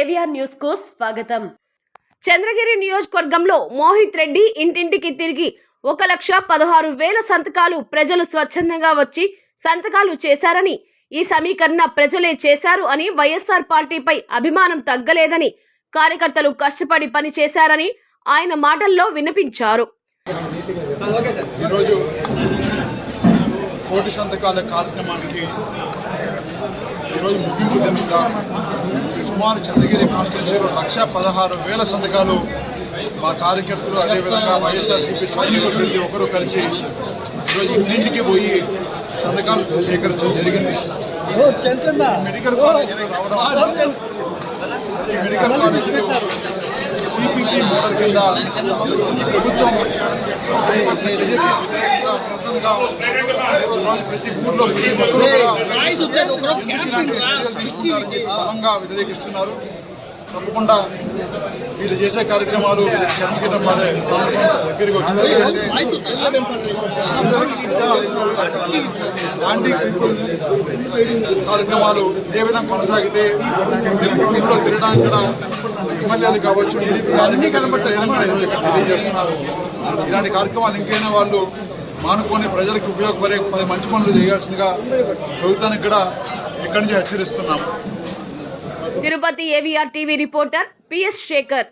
AVR న్యూస్కు స్వాగతం. చంద్రగిరి నియోజకవర్గంలో మోహిత్ రెడ్డి ఇంటింటికి తిరిగి ఒక లక్ష పదహారు వేల సంతకాలు ప్రజలు స్వచ్ఛందంగా వచ్చి సంతకాలు చేశారని ఈ సమీకరణ ప్రజలే చేశారు అని వైఎస్ఆర్ పార్టీపై అభిమానం తగ్గలేదని కార్యకర్తలు కష్టపడి పని చేశారని ఆయన మాటల్లో వినిపించారు. కోటి సంతకాల కార్యక్రమానికి ఈరోజు ముగింపు సుమారు చంద్రగిరి కాన్స్టిట్యూన్సీలో లక్ష పదహారు వేల సంతకాలు మా కార్యకర్తలు అదేవిధంగా వైఎస్ఆర్సీపీ సైనికులు ప్రతి ఒక్కరూ కలిసి ఈరోజు ఇంటింటికి పోయి సంతకాలు సేకరించడం జరిగింది. మెడికల్ కాలేజ్ రావడం ఈ మెడికల్ కాలేజ్ పీపీపీ మోడల్ కింద ప్రభుత్వం ఈరోజు ప్రతి ఊర్లో ప్రతి ఒక్కరూ కూడా తీసుకుంటారని బలంగా వ్యతిరేకిస్తున్నారు తప్పకుండా వీళ్ళు చేసే కార్యక్రమాలు పదే సందర్భం దగ్గరికి వచ్చింది ఎందుకంటే యాంటీ పీపుల్ కార్యక్రమాలు ఇదే విధంగా కొనసాగితే ఊళ్ళో తిరగడానికి కూడా ఎమ్మెల్యేలు కావచ్చు కానీ కనబట్టే తెలియజేస్తున్నారు. ఇలాంటి కార్యక్రమాలు ఇంకైనా వాళ్ళు మానుకొని ప్రజలకు ఉపయోగపడే పది మంచి పనులు చేయాల్సిందిగా ప్రభుత్వానికి కూడా ఇక్కడి నుంచి హెచ్చరిస్తున్నాం Tirupati AVR TV reporter PS Sekhar.